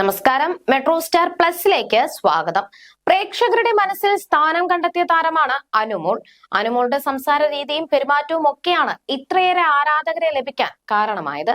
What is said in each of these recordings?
നമസ്കാരം. Metro star പ്ലസിലേക്ക് സ്വാഗതം. പ്രേക്ഷകരുടെ മനസ്സിൽ സ്ഥാനം കണ്ടെത്തിയ താരമാണ് അനുമോൾ. അനുമോളുടെ സംസാര രീതിയും പെരുമാറ്റവും ഒക്കെയാണ് ഇത്രയേറെ ആരാധകരെ ലഭിക്കാൻ കാരണമായത്.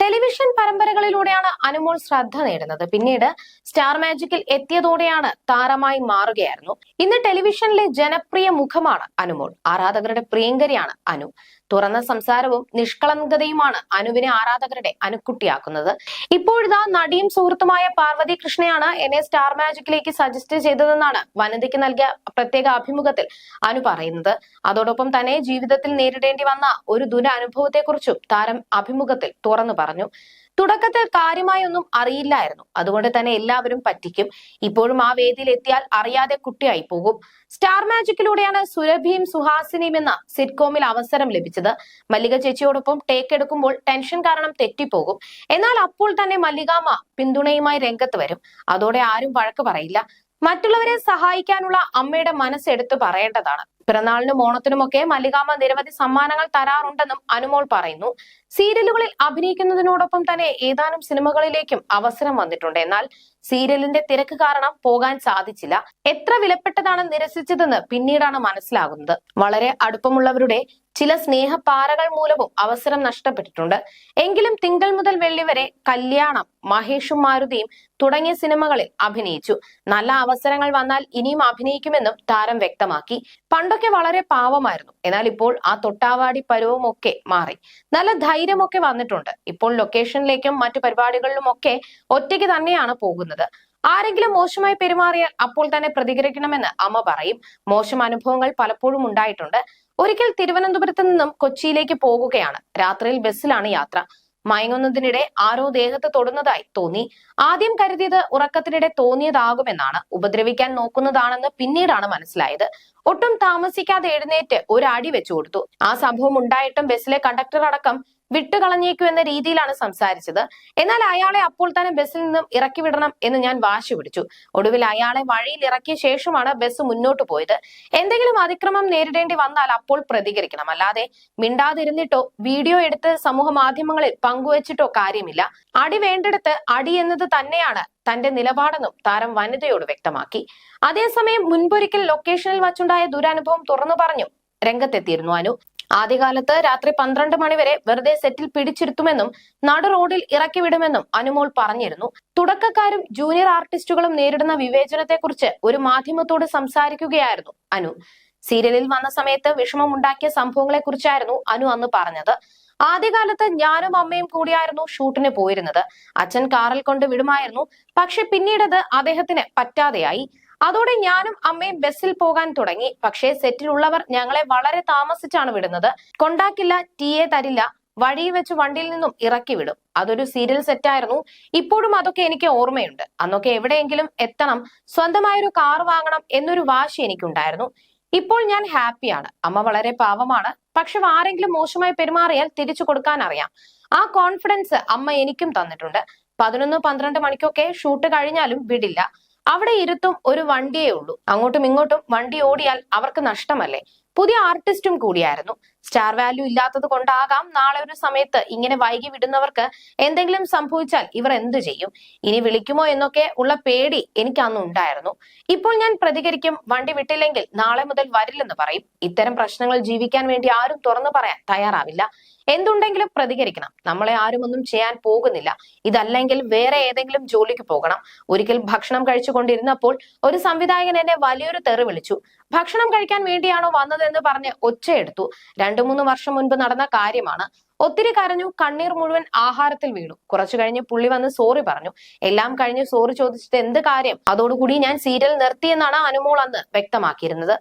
ടെലിവിഷൻ പരമ്പരകളിലൂടെയാണ് അനുമോൾ ശ്രദ്ധ നേടുന്നത്. പിന്നീട് സ്റ്റാർ മാജിക്കിൽ എത്തിയതോടെയാണ് താരമായി മാറുകയായിരുന്നു. ഇന്ന് ടെലിവിഷനിലെ ജനപ്രിയ മുഖമാണ് അനുമോൾ. ആരാധകരുടെ പ്രിയങ്കരിയാണ് അനു. തുറന്ന സംസാരവും നിഷ്കളങ്കതയുമാണ് അനുവിനെ ആരാധകരുടെ അനുക്കുട്ടിയാക്കുന്നത്. ഇപ്പോഴിതാ നടിയും സുഹൃത്തുമായ പാർവതി കൃഷ്ണയാണ് എന്നെ സ്റ്റാർ മാജിക്കിലേക്ക് സജസ്റ്റ് ചെയ്തതെന്നാണ് വനിതയ്ക്ക് നൽകിയ പ്രത്യേക അഭിമുഖത്തിൽ അനു പറയുന്നത്. അതോടൊപ്പം തന്നെ ജീവിതത്തിൽ നേരിടേണ്ടി വന്ന ഒരു ദുരനുഭവത്തെക്കുറിച്ചും താരം അഭിമുഖത്തിൽ തുറന്നു പറഞ്ഞു. തുടക്കത്തിൽ കാര്യമായി ഒന്നും അറിയില്ലായിരുന്നു. അതുകൊണ്ട് തന്നെ എല്ലാവരും പറ്റിക്കും. ഇപ്പോഴും ആ വേദിയിൽ എത്തിയാൽ അറിയാതെ കുട്ടിയായി പോകും. സ്റ്റാർ മാജിക്കിലൂടെയാണ് സുരഭിയും സുഹാസിനിയും എന്ന സിറ്റ്കോമിൽ അവസരം ലഭിച്ചത്. മല്ലിക ചേച്ചിയോടൊപ്പം ടേക്ക് എടുക്കുമ്പോൾ ടെൻഷൻ കാരണം തെറ്റിപ്പോകും. എന്നാൽ അപ്പോൾ തന്നെ മല്ലികാമ്മ പിന്തുണയുമായി രംഗത്ത് വരും. അതോടെ ആരും വഴക്ക് പറയില്ല. മറ്റുള്ളവരെ സഹായിക്കാനുള്ള അമ്മയുടെ മനസ്സെടുത്ത് പറയേണ്ടതാണ്. പിറന്നാളിനും ഓണത്തിനുമൊക്കെ മല്ലികാമ്മ നിരവധി സമ്മാനങ്ങൾ തരാറുണ്ടെന്നും അനുമോൾ പറയുന്നു. സീരിയലുകളിൽ അഭിനയിക്കുന്നതിനോടൊപ്പം തന്നെ ഏതാനും സിനിമകളിലേക്കും അവസരം വന്നിട്ടുണ്ട്. എന്നാൽ സീരിയലിന്റെ തിരക്ക് കാരണം പോകാൻ സാധിച്ചില്ല. എത്ര വിലപ്പെട്ടതാണ് നിരസിച്ചതെന്ന് പിന്നീടാണ് മനസ്സിലാകുന്നത്. വളരെ അടുപ്പമുള്ളവരുടെ ചില സ്നേഹപാരകൾ മൂലവും അവസരം നഷ്ടപ്പെട്ടിട്ടുണ്ട്. എങ്കിലും തിങ്കൾ മുതൽ വെള്ളി വരെ കല്യാണം മഹേഷും മാരുതിയും തുടങ്ങിയ സിനിമകളിൽ അഭിനയിച്ചു. നല്ല അവസരങ്ങൾ വന്നാൽ ഇനിയും അഭിനയിക്കുമെന്നും താരം വ്യക്തമാക്കി. പണ്ടൊക്കെ വളരെ പാവമായിരുന്നു. എന്നാൽ ഇപ്പോൾ ആ തൊട്ടാവാടി പരവും ഒക്കെ മാറി. നല്ല ധൈര്യമൊക്കെ വന്നിട്ടുണ്ട്. ഇപ്പോൾ ലൊക്കേഷനിലേക്കും മറ്റു പരിപാടികളിലും ഒക്കെ ഒറ്റയ്ക്ക് തന്നെയാണ് പോകുന്നത്. ആരെങ്കിലും മോശമായി പെരുമാറിയാൽ അപ്പോൾ തന്നെ പ്രതികരിക്കണമെന്ന് അമ്മ പറയും. മോശം അനുഭവങ്ങൾ പലപ്പോഴും ഉണ്ടായിട്ടുണ്ട്. ഒരിക്കൽ തിരുവനന്തപുരത്ത് നിന്നും കൊച്ചിയിലേക്ക് പോകുകയാണ്. രാത്രിയിൽ ബസ്സിലാണ് യാത്ര. മയങ്ങുന്നതിനിടെ ആരോ ദേഹത്ത് തൊടുന്നതായി തോന്നി. ആദ്യം കരുതിയത് ഉറക്കത്തിനിടെ തോന്നിയതാകുമെന്നാണ്. ഉപദ്രവിക്കാൻ നോക്കുന്നതാണെന്ന് പിന്നീടാണ് മനസ്സിലായത്. ഒട്ടും താമസിക്കാതെ എഴുന്നേറ്റ് ഒരു അടി വെച്ചു കൊടുത്തു ആ സംഭവം ഉണ്ടായിട്ടും ബസ്സിലെ കണ്ടക്ടർ അടക്കം വിട്ടുകളഞ്ഞേക്കു എന്ന രീതിയിലാണ് സംസാരിച്ചത്. എന്നാൽ അയാളെ അപ്പോൾ തന്നെ ബസ്സിൽ നിന്നും ഇറക്കി വിടണം എന്ന് ഞാൻ വാശി പിടിച്ചു. ഒടുവിൽ അയാളെ വഴിയിൽ ഇറക്കിയ ശേഷമാണ് ബസ് മുന്നോട്ട് പോയത്. എന്തെങ്കിലും അതിക്രമം നേരിടേണ്ടി വന്നാൽ അപ്പോൾ പ്രതികരിക്കണം. അല്ലാതെ മിണ്ടാതിരുന്നിട്ടോ വീഡിയോ എടുത്ത് സമൂഹ മാധ്യമങ്ങളിൽ പങ്കുവച്ചിട്ടോ കാര്യമില്ല. അടി വേണ്ടെടുത്ത് അടി എന്നത് തന്നെയാണ് തന്റെ നിലപാടെന്നും താരം വനിതയോട് വ്യക്തമാക്കി. അതേസമയം മുൻപൊരിക്കൽ ലൊക്കേഷനിൽ വച്ചുണ്ടായ ദുരനുഭവം തുറന്നു പറഞ്ഞു രംഗത്തെത്തിയിരുന്നു അനു. ആദ്യകാലത്ത് രാത്രി പന്ത്രണ്ട് മണിവരെ വെറുതെ സെറ്റിൽ പിടിച്ചിരുത്തുമെന്നും നടു റോഡിൽ ഇറക്കി വിടുമെന്നും അനുമോൾ പറഞ്ഞിരുന്നു. തുടക്കക്കാരും ജൂനിയർ ആർട്ടിസ്റ്റുകളും നേരിടുന്ന വിവേചനത്തെക്കുറിച്ച് ഒരു മാധ്യമത്തോട് സംസാരിക്കുകയായിരുന്നു അനു. സീരിയലിൽ വന്ന സമയത്ത് വിഷമമുണ്ടാക്കിയ സംഭവങ്ങളെ കുറിച്ചായിരുന്നു അനു അന്ന് പറഞ്ഞത്. ആദ്യകാലത്ത് ഞാനും അമ്മയും കൂടിയായിരുന്നു ഷൂട്ടിന് പോയിരുന്നത്. അച്ഛൻ കാറിൽ കൊണ്ട് വിടുമായിരുന്നു. പക്ഷെ പിന്നീടത് അദ്ദേഹത്തിന് പറ്റാതെയായി. അതോടെ ഞാനും അമ്മയും ബസ്സിൽ പോകാൻ തുടങ്ങി. പക്ഷേ സെറ്റിലുള്ളവർ ഞങ്ങളെ വളരെ താമസിച്ചാണ് വിടുന്നത്. കൊണ്ടാക്കില്ല ടീ എ തരില്ല. വഴിയിൽ വെച്ച് വണ്ടിയിൽ നിന്നും ഇറക്കി വിടും. അതൊരു സീരിയൽ സെറ്റായിരുന്നു. ഇപ്പോഴും അതൊക്കെ എനിക്ക് ഓർമ്മയുണ്ട്. അന്നൊക്കെ എവിടെയെങ്കിലും എത്തണം സ്വന്തമായൊരു കാർ വാങ്ങണം എന്നൊരു വാശി എനിക്കുണ്ടായിരുന്നു. ഇപ്പോൾ ഞാൻ ഹാപ്പിയാണ്. അമ്മ വളരെ പാവമാണ്. പക്ഷെ ആരെങ്കിലും മോശമായി പെരുമാറിയാൽ തിരിച്ചു കൊടുക്കാൻ അറിയാം. ആ കോൺഫിഡൻസ് അമ്മ എനിക്കും തന്നിട്ടുണ്ട്. പതിനൊന്ന് പന്ത്രണ്ട് മണിക്കൊക്കെ ഷൂട്ട് കഴിഞ്ഞാലും വിടില്ല. അവിടെ ഇരുത്തും ഒരു വണ്ടിയേ ഉള്ളൂ. അങ്ങോട്ടും ഇങ്ങോട്ടും വണ്ടി ഓടിയാൽ അവർക്ക് നഷ്ടമല്ലേ? പുതിയ ആർട്ടിസ്റ്റും കൂടിയായിരുന്നു. സ്റ്റാർ വാല്യൂ ഇല്ലാത്തത് കൊണ്ടാകാം. നാളെ ഒരു സമയത്ത് ഇങ്ങനെ വൈകി വിടുന്നവർക്ക് എന്തെങ്കിലും സംഭവിച്ചാൽ ഇവർ എന്തു ചെയ്യും? ഇനി വിളിക്കുമോ എന്നൊക്കെ ഉള്ള പേടി എനിക്ക് അന്ന് ഉണ്ടായിരുന്നു. ഇപ്പോൾ ഞാൻ പ്രതികരിക്കും. വണ്ടി വിട്ടില്ലെങ്കിൽ നാളെ മുതൽ വരില്ലെന്ന് പറയും. ഇത്തരം പ്രശ്നങ്ങൾ ജീവിക്കാൻ വേണ്ടി ആരും തുറന്നു പറയാൻ തയ്യാറാവില്ല. എന്തുണ്ടെങ്കിലും പ്രതികരിക്കണം. നമ്മളെ ആരും ഒന്നും ചെയ്യാൻ പോകുന്നില്ല. ഇതല്ലെങ്കിൽ വേറെ ഏതെങ്കിലും ജോലിക്ക് പോകണം. ഒരിക്കൽ ഭക്ഷണം കഴിച്ചുകൊണ്ടിരുന്നപ്പോൾ ഒരു സംവിധായകൻ എന്നെ വലിയൊരു തെറി വിളിച്ചു. ഭക്ഷണം കഴിക്കാൻ വേണ്ടിയാണോ വന്നതെന്ന് പറഞ്ഞ് ഒച്ചയെടുത്തു. രണ്ടു മൂന്ന് വർഷം മുൻപ് നടന്ന കാര്യമാണ്. ഒത്തിരി കരഞ്ഞു കണ്ണീർ മുഴുവൻ ആഹാരത്തിൽ വീണു. കുറച്ചു കഴിഞ്ഞ് പുള്ളി വന്ന് സോറി പറഞ്ഞു. എല്ലാം കഴിഞ്ഞ് സോറി ചോദിച്ചിട്ട് എന്ത് കാര്യം? അതോടുകൂടി ഞാൻ സീരിയൽ നിർത്തിയെന്നാണ് അനുമോൾ അന്ന് വ്യക്തമാക്കിയിരുന്നത്.